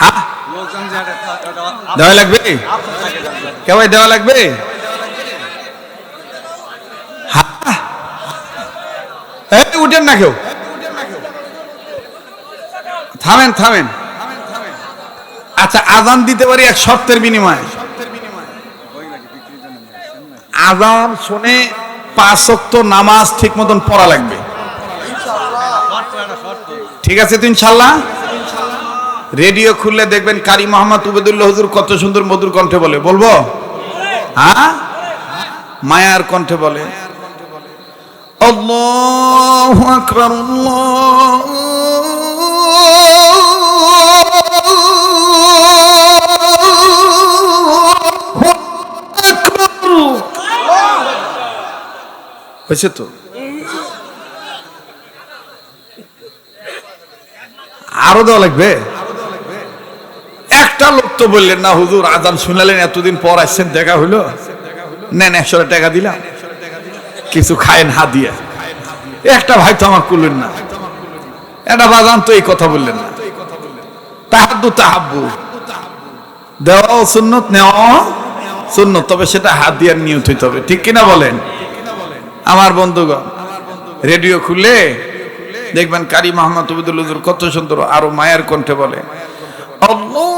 হ্যাঁ? দেওয়া লাগবে? কে ভাই, দেওয়া লাগবে? হ্যাঁ? উঠেন না কেউ। থামেন থামেন। আচ্ছা আজান দিতে পারি এক শর্তের বিনিময়ে? আজান শুনে পাঁচ ওয়াক্ত নামাজ ঠিক মতন পড়া লাগবে। ঠিক আছে তো ইনশাল্লাহ? রেডিও খুললে দেখবেন কারি মোহাম্মদ উবেদুল্লাহ হুজুর কত সুন্দর মধুর কণ্ঠে বলে। বলব? হ্যাঁ? মায়ার কণ্ঠে বলে। আল্লাহু আকবার হয়েছে তো? আরও দেওয়া লাগবে? তো বললেন, না হুজুর, আজান শুনালেন, এতদিন পর আসছেন, দেখা হইল? নেন একশো টাকা দিলাম। কিছু খায়েন হাত দিয়ে। একটা ভাই তো আমার করলেন না। একটা বাজান তো এই কথা বললেন না। দেওয়াও সুন্নত, নেওয়া সুন্নত। তবে সেটা হাত দিয়ে নিয়ত হইতে হবে। ঠিক কিনা বলেন? আমার বন্ধুগণ, রেডিও খুলে দেখবেন কারি মোহাম্মদ কত সুন্দর, আরও মায়ের কণ্ঠে বলে, আল্লাহু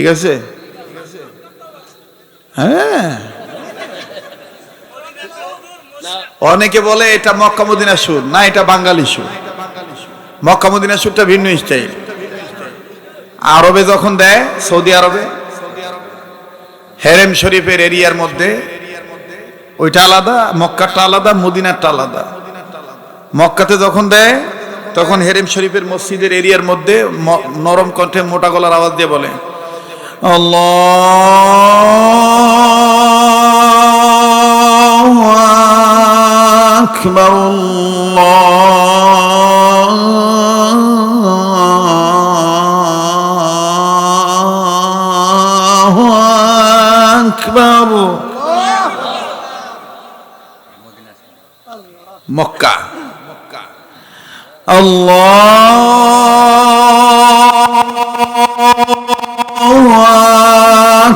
ঠিক আছে? হ্যাঁ। অনেকে বলে এটা মক্কা সুর, না, এটা বাঙালি সুর। মক্কা সুরটা ভিন্ন স্টাইল আরবে যখন দেয়, সৌদি আরবে, হেরেম শরীফের এরিয়ার মধ্যে, ওইটা আলাদা, মক্কাটা আলাদা মদিনারটা আলাদা। মক্কাতে যখন দেয়, তখন হেরেম শরীফের মসজিদের এরিয়ার মধ্যে নরম কণ্ঠে মোটা গলার আওয়াজ দিয়ে বলে। আল্লাহু আকবার আল্লাহু আকবার মক্কা আল্লাহু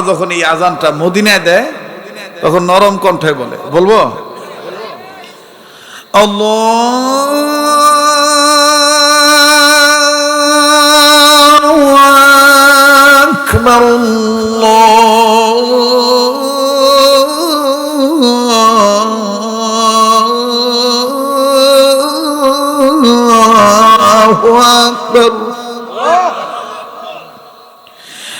আবার যখন এই আজানটা মদিনায় দেয় তখন নরম কণ্ঠে বলে বলব? অল্লাহ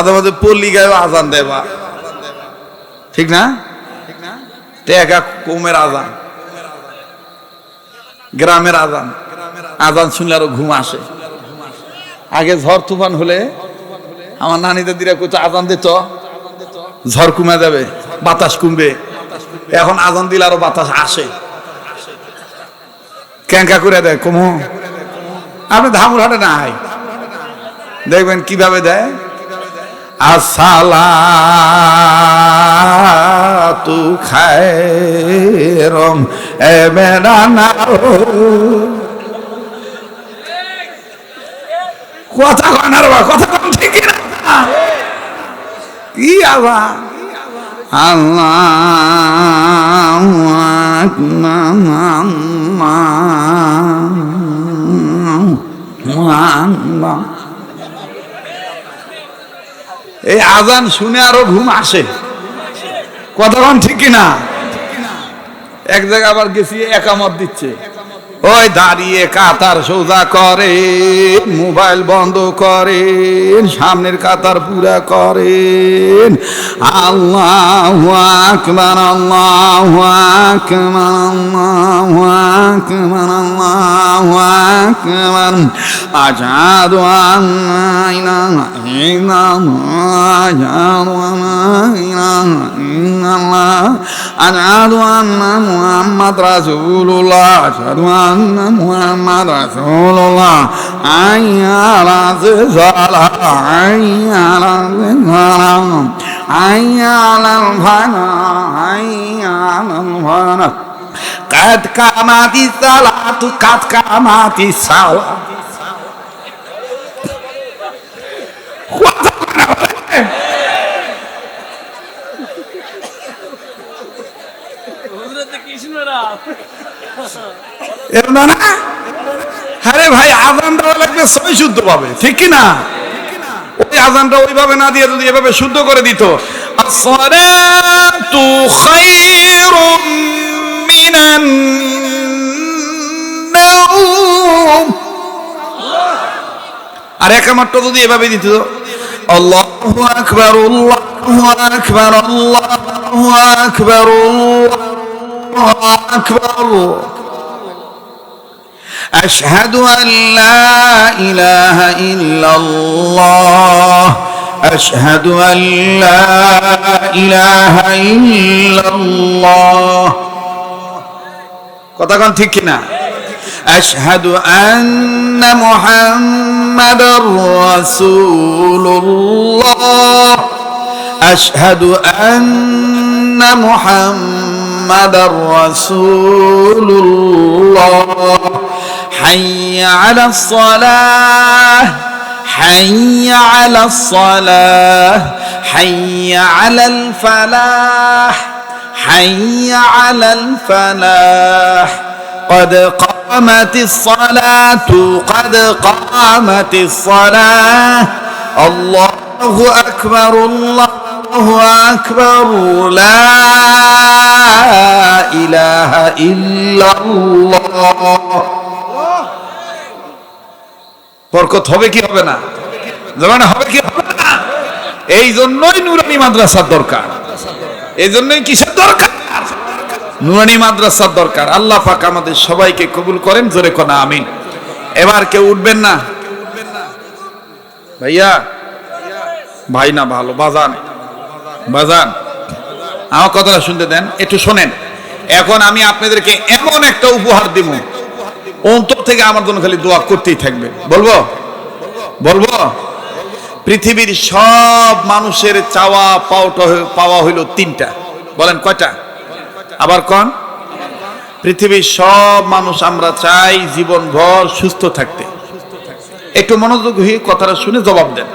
মাঝে মাঝে পল্লী গায়ে আজান দেয় বা ঠিক না? কমের আজান। গ্রামের আজান। আজান শুনলে আরও ঘুম আসে। আগে ঝড় তুফান হলে আমার নানিদের দিরা কত আজান দিত ঝড় কমে যাবে, বাতাস কমবে। এখন আজান দিলে আরও বাতাস আসে। ক্যাঙ্কা করে দেয়, কমো। আপনি ধামুর হাটে নাই। দেখবেন কীভাবে দেয়? আসসালাতু খায়রম এ বেড়ানা কথা কন আর কথা কন ঠিক কি আল্লাহ এই আজান শুনে আরও ঘুম আসে। কতক্ষণ ঠিক কিনা? এক জায়গায় আবার গেছি, একামত দিচ্ছে। ওই দাঁড়িয়ে কাতার সোজা করে, মোবাইল বন্ধ করেন, সামনের কাতার পুরা করেন। আল্লাহ আকবার আল্লাহ আকবার আল্লাহ আকবার আল্লাহ আকবার। আজাদু আল্লাহ ইলাহা ইল্লাল্লাহ আজাদু أن محمد رسول الله حي على الصلاة حي على الصلاة حي على الفلاح حي على الفلاح قد قامت الصلاة قد قامت الصلاة Kishore এরম না আরে ভাই লাগবে শুদ্ধ পাবে, ঠিক কি না? ওই আজানটা ওইভাবে না দিয়ে যদি এভাবে শুদ্ধ করে দিত। মিনান আর একামাত্র যদি এভাবে দিত। আল্লাহু আকবার আল্লাহু আকবার আল্লাহু আকবার, আল্লাহু আকবার أشهد أن لا إله إلا الله أشهد أن لا إله إلا الله কতক্ষণ ঠিক কিনা أشهد أن محمد رسول الله أشهد أن محمد رسول الله. حي على الصلاة حي على الصلاة حي على الفلاح حي على الفلاح. قد قامت الصلاة قد قامت الصلاة. الله أكبر الله أكبر لا ইলাহা ইল্লাল্লাহ। বরকত হবে কি হবে না? হবে কি হবে না? এই জন্যই নুরানি মাদ্রাসার দরকার। এই জন্যই কিসের দরকার? নুরানি মাদ্রাসার দরকার। আল্লাহ পাক আমাদের সবাইকে কবুল করেন, জোরে কোনা, আমিন। এবার কেউ উঠবেন না? ভাইয়া? ভাই না ভালো, বাজান। বাজান? আমার কথাটা শুনতে দেন, একটু শোনেন। এখন আমি আপনাদেরকে এমন একটা উপহার দিব, অন্তর থেকে আমার জন্য খালি দোয়া করতেই থাকবে। বলব? বলব? পৃথিবীর সব মানুষের চাওয়া পাওয়া পাওয়া হইল তিনটা। বলেন কয়টা? আবার কন? পৃথিবীর সব মানুষ আমরা চাই জীবন ভর সুস্থ থাকতে। একটু মনোযোগ হয়ে কথাটা শুনে জবাব দেন।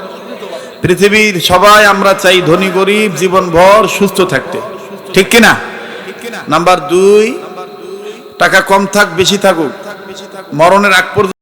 পৃথিবীর সবাই আমরা চাই ধনী, গরিব, জীবনভর সুস্থ থাকতে। ঠিক কিনা? নাম্বার দুই, টাকা কম থাক, বেশি থাকুক। মরণের আগ পর্যন্ত